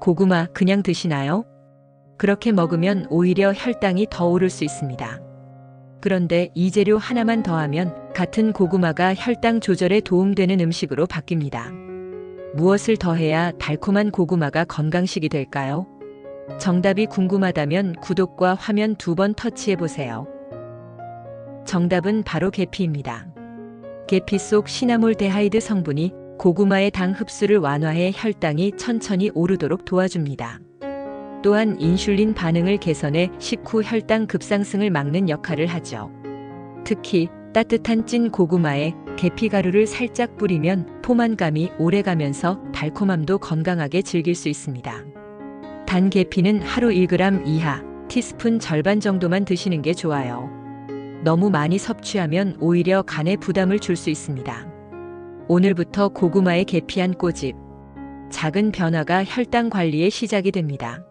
고구마 그냥 드시나요? 그렇게 먹으면 오히려 혈당이 더 오를 수 있습니다. 그런데 이 재료 하나만 더하면 같은 고구마가 혈당 조절에 도움되는 음식으로 바뀝니다. 무엇을 더해야 달콤한 고구마가 건강식이 될까요? 정답이 궁금하다면 구독과 화면 두 번 터치해 보세요. 정답은 바로 계피입니다. 계피 속 시나몰 데하이드 성분이 고구마의 당 흡수를 완화해 혈당이 천천히 오르도록 도와줍니다. 또한 인슐린 반응을 개선해 식후 혈당 급상승을 막는 역할을 하죠. 특히 따뜻한 찐 고구마에 계피 가루를 살짝 뿌리면 포만감이 오래가면서 달콤함도 건강하게 즐길 수 있습니다. 단 계피는 하루 1g 이하, 티스푼 절반 정도만 드시는 게 좋아요. 너무 많이 섭취하면 오히려 간에 부담을 줄 수 있습니다. 오늘부터 고구마에 계피한 꼬집. 작은 변화가 혈당 관리의 시작이 됩니다.